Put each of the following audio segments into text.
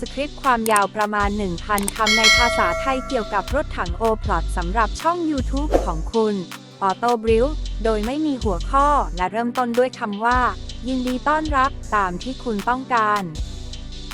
สคริปต์ความยาวประมาณ 1,000 คำในภาษาไทยเกี่ยวกับรถถังโอพลอตสำหรับช่อง YouTube ของคุณออโต้บริ l โดยไม่มีหัวข้อและเริ่มต้นด้วยคำว่า ยินดีต้อนรับตามที่คุณต้องการ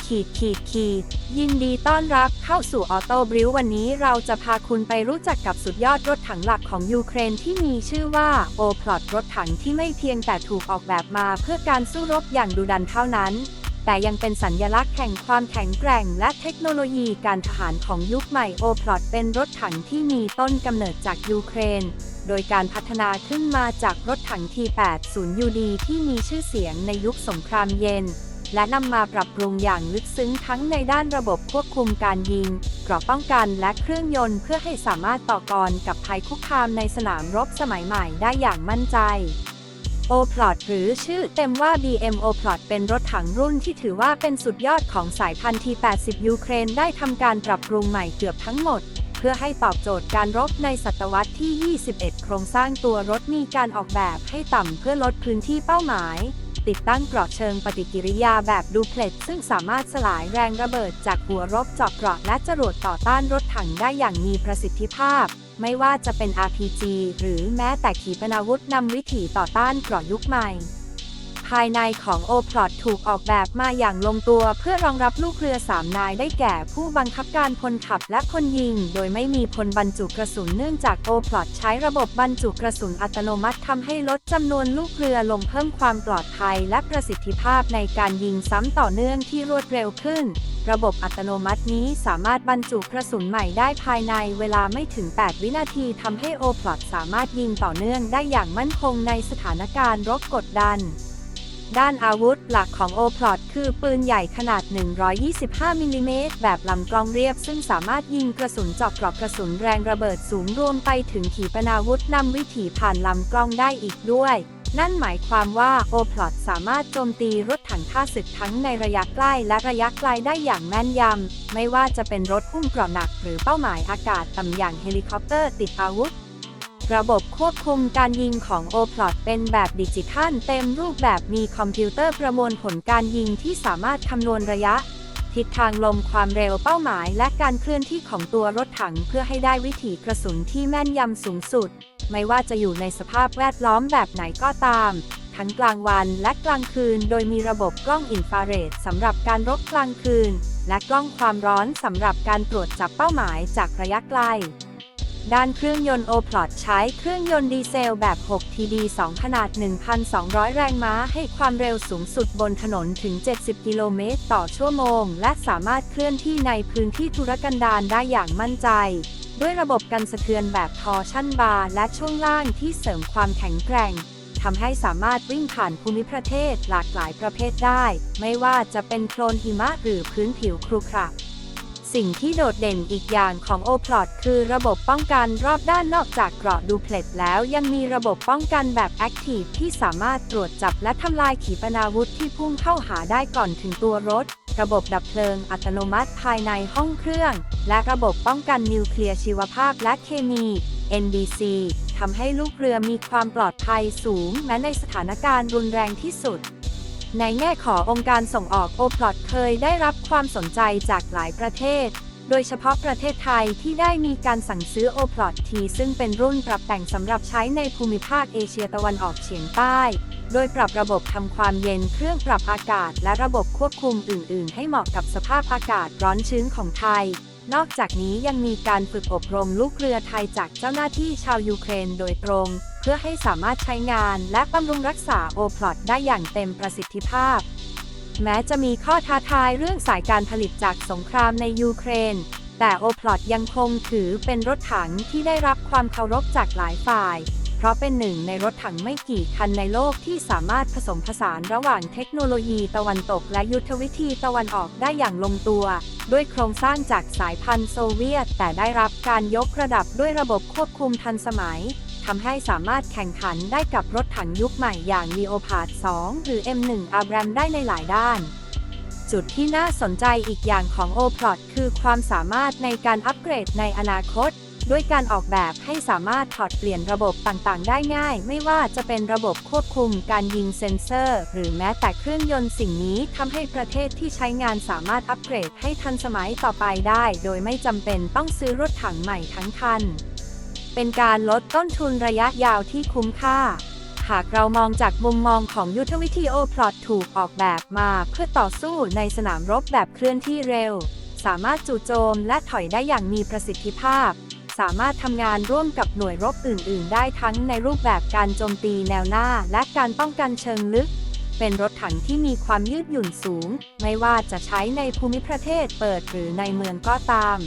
ขีดขีดขีดยินดีต้อนรับเข้าสู่ออโต้บริ l วันนี้เราจะพาคุณไปรู้จักกับสุดยอดรถถังหลักของยูเครนที่มีชื่อว่าโอพลอตรถถังที่ไม่เพียงแต่ถูกออกแบบมาเพื่อการสู้รบอย่างดุดันเท่านั้น แต่ยังเป็นสัญญลักษณ์แห่งความแข็งแกร่งและเทคโนโลยีการทหารของยุคใหม่โอพลอตเป็นรถถังที่มีต้นกำเนิดจากยูเครน โดยการพัฒนาขึ้นมาจากรถถัง T80UD ที่มีชื่อเสียงในยุคสงครามเย็น และนำมาปรับปรุงอย่างลึกซึ้งทั้งในด้านระบบควบคุมการยิงเกราะป้องกันและเครื่องยนต์เพื่อให้สามารถต่อกรกับภัยคุกคามในสนามรบสมัยใหม่ได้อย่างมั่นใจ o p l o t หรือชื่อเต็มว่า BM o p l o t เป็นรถถังรุ่นที่ถือว่าเป็นสุดยอดของสายพันธุ์ T80 ยูเครนได้ทำการปรับปรุงใหม่เกือบทั้งหมด เพื่อให้ตอบโจทย์การรบในศตวรรษที่ 21 โครงสร้างตัวรถมีการออกแบบให้ต่ำเพื่อลดพื้นที่เป้าหมาย ติดตั้งเกราะเชิงปฏิกิริยาแบบดูเพลตซึ่งสามารถสลายแรงระเบิดจากหัวรบเจาะเกราะและจรวดต่อต้านรถถังได้อย่างมีประสิทธิภาพ ไม่ว่าจะเป็น RPG หรือแม้แต่ขีปนาวุธนำวิถีต่อต้านเกราะยุคใหม่ ภายในของ o p l o t ถูกออกแบบมาอย่างลงตัว เพื่อรองรับลูกเรือ3นายได้แก่ผู้บังคับการพลขับและคนยิง โดยไม่มีพลบรรจุกระสุนเนื่องจาก o p l o t ใช้ระบบบรรจุกระสุนอัตโนมัติทำให้ลดจำนวนลูกเรือลงเพิ่มความปลอดภัย และประสิทธิภาพในการยิงซ้ำต่อเนื่องที่รวดเร็วขึ้น ระบบอัตโนมัตินี้สามารถบรรจุกระสุนใหม่ได้ภายในเวลาไม่ถึง 8 วินาทีทำให้ o p l o t สามารถยิงต่อเนื่องได้อย่างมั่นคงในสถานการณ์รบกดดัน ด้านอาวุธหลักของ o p l o t คือปืนใหญ่ขนาด 125 มิลลิเมตรแบบลำกล้องเรียบ ซึ่งสามารถยิงกระสุนเจาะกรอบกระสุนแรงระเบิดสูงรวมไปถึงขีปนาวุธนำวิถีผ่านลำกล้องได้อีกด้วย นั่นหมายความว่า o p l o t สามารถโจมตีรถถังท่าศึกทั้งในระยะใกล้และระยะไกลได้อย่างแม่นยำ ไม่ว่าจะเป็นรถหุ้มเกราะหนัก หรือเป้าหมายอากาศต่ำอย่างเฮลิคอปเตอร์ติดอาวุธ ระบบควบคุมการยิงของ o p l o t เป็นแบบดิจิทัลเต็มรูปแบบมีคอมพิวเตอร์ประมวลผลการยิงที่สามารถคำนวณระยะ ทิศทางลมความเร็วเป้าหมาย และการเคลื่อนที่ของตัวรถถังเพื่อให้ได้วิถีกระสุนที่แม่นยำสูงสุด ไม่ว่าจะอยู่ในสภาพแวดล้อมแบบไหนก็ตาม ทั้งกลางวันและกลางคืน โดยมีระบบกล้องอินฟราเรดสำหรับการรบกลางคืน และกล้องความร้อนสำหรับการตรวจจับเป้าหมายจากระยะไกล ด้านเครื่องยนต์ o p l o t ใช้เครื่องยนต์ดีเซลแบบ 6 TD 2 ขนาด 1,200 แรงม้า ให้ความเร็วสูงสุดบนถนนถึง 70 กิโลเมตรต่อชั่วโมง และสามารถเคลื่อนที่ในพื้นที่ทุรกันดารได้อย่างมั่นใจ ด้วยระบบกันสะเทือนแบบทอชั่นบาร์และช่วงล่างที่เสริมความแข็งแกร่งทำให้สามารถวิ่งผ่านภูมิประเทศหลากหลายประเภทได้ ไม่ว่าจะเป็นโคลนหิมะหรือพื้นผิวครุขระ สิ่งที่โดดเด่นอีกอย่างของ o p l o t คือระบบป้องกันรอบด้านนอกจากเกราะดูเพล็ตแล้วยังมีระบบป้องกันแบบ Active ที่สามารถตรวจจับและทำลายขีปนาวุธที่พุ่งเข้าหาได้ก่อนถึงตัวรถ ระบบดับเพลิงอัตโนมัติภายในห้องเครื่อง และระบบป้องกันนิวเคลียร์ชีวภาพและเคมี NBC ทำให้ลูกเรือมีความปลอดภัยสูงแม้ในสถานการณ์รุนแรงที่สุด ในแง่ขององค์การส่งออกโอพลอตเคยได้รับความสนใจจากหลายประเทศ โดยเฉพาะประเทศไทยที่ได้มีการสั่งซื้อโอพลอตทีซึ่งเป็นรุ่นปรับแต่งสำหรับใช้ในภูมิภาคเอเชียตะวันออกเฉียงใต้ โดยปรับระบบทำความเย็นเครื่องปรับอากาศ และระบบควบคุมอื่น ๆ ให้เหมาะกับสภาพอากาศร้อนชื้นของไทย นอกจากนี้ยังมีการฝึกอบรมลูกเรือไทยจากเจ้าหน้าที่ชาวยูเครนโดยตรง เพื่อให้สามารถใช้งานและบำรุงรักษาโอพลอตได้อย่างเต็มประสิทธิภาพ แม้จะมีข้อท้าทายเรื่องสายการผลิตจากสงครามในยูเครน แต่โอพลอตยังคงถือเป็นรถถังที่ได้รับความเคารพจากหลายฝ่าย ราะเป็นหนึ่งในรถถังไม่กี่คันในโลกที่สามารถผสมผสานระหว่างเทคโนโลยีตะวันตกและยุทธวิธีตะวันออกได้อย่างลงตัว ด้วยโครงสร้างจากสายพันธุ์โซเวียต แต่ได้รับการยกระดับด้วยระบบควบคุมทันสมัยทำให้สามารถแข่งขันได้กับรถถังยุคใหม่อย่าง Leopard 2 หรือ M1 Abram ได้ในหลายด้านจุดที่น่าสนใจอีกอย่างของ o p l o t คือความสามารถในการอัปเกรดในอนาคต ด้วยการออกแบบให้สามารถถอดเปลี่ยนระบบต่างๆ ได้ง่าย ไม่ว่าจะเป็นระบบควบคุมการยิงเซ็นเซอร์ หรือแม้แต่เครื่องยนต์สิ่งนี้ทำให้ประเทศที่ใช้งานสามารถอัปเกรดให้ทันสมัยต่อไปได้ โดยไม่จำเป็นต้องซื้อรถถังใหม่ทั้งคัน เป็นการลดต้นทุนระยะยาวที่คุ้มค่าหากเรามองจากมุมมองของยุทธวิธีโอพลอตถูกออกแบบมาเพื่อต่อสู้ในสนามรบแบบเคลื่อนที่เร็ว สามารถจู่โจมและถอยได้อย่างมีประสิทธิภาพ สามารถทำงานร่วมกับหน่วยรบอื่น ๆ ได้ทั้งในรูปแบบการโจมตีแนวหน้า และการป้องกันเชิงลึก เป็นรถถังที่มีความยืดหยุ่นสูง ไม่ว่าจะใช้ในภูมิประเทศเปิดหรือในเมืองก็ตาม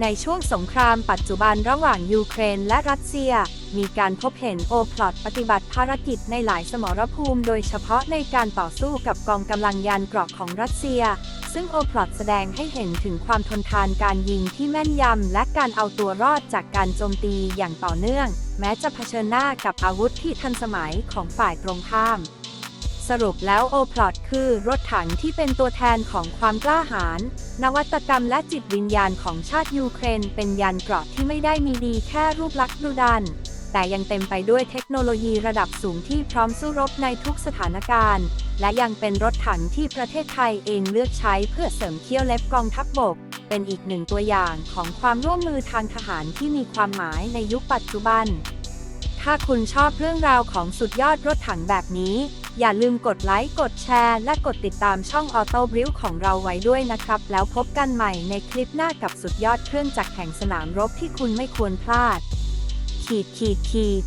ในช่วงสงครามปัจจุบันระหว่างยูเครนและรัสเซีย มีการพบเห็นโอพลอตปฏิบัติภารกิจในหลายสมรภูมิ โดยเฉพาะในการต่อสู้กับกองกำลังยานเกราะของรัสเซีย ซึ่งโอพลอตแสดงให้เห็นถึงความทนทานการยิงที่แม่นยำ และการเอาตัวรอดจากการโจมตีอย่างต่อเนื่อง แม้จะเผชิญหน้ากับอาวุธที่ทันสมัยของฝ่ายตรงข้ามสรุปแล้วโอพลอตคือรถถังที่เป็นตัวแทนของความกล้าหาญนวัตกรรมและจิตวิญญาณของชาติยูเครน เป็นยานเกราะที่ไม่ได้มีดีแค่รูปลักษณ์ดุดัน แต่ยังเต็มไปด้วยเทคโนโลยีระดับสูงที่พร้อมสู้รบในทุกสถานการณ์ และยังเป็นรถถังที่ประเทศไทยเองเลือกใช้เพื่อเสริมเขี้ยวเล็บกองทัพบบก เป็นอีกหนึ่งตัวอย่างของความร่วมมือทางทหารที่มีความหมายในยุคปัจจุบัน ถ้าคุณชอบเรื่องราวของสุดยอดรถถังแบบนี้ อย่าลืมกดไลค์ กดแชร์ และกดติดตามช่อง Auto b r i l ของเราไว้ด้วยนะครับ แล้วพบกันใหม่ในคลิปหน้ากับสุดยอดเครื่องจักรแห่งสนามรบที่คุณไม่ควรพลาด ขีดขีดขีด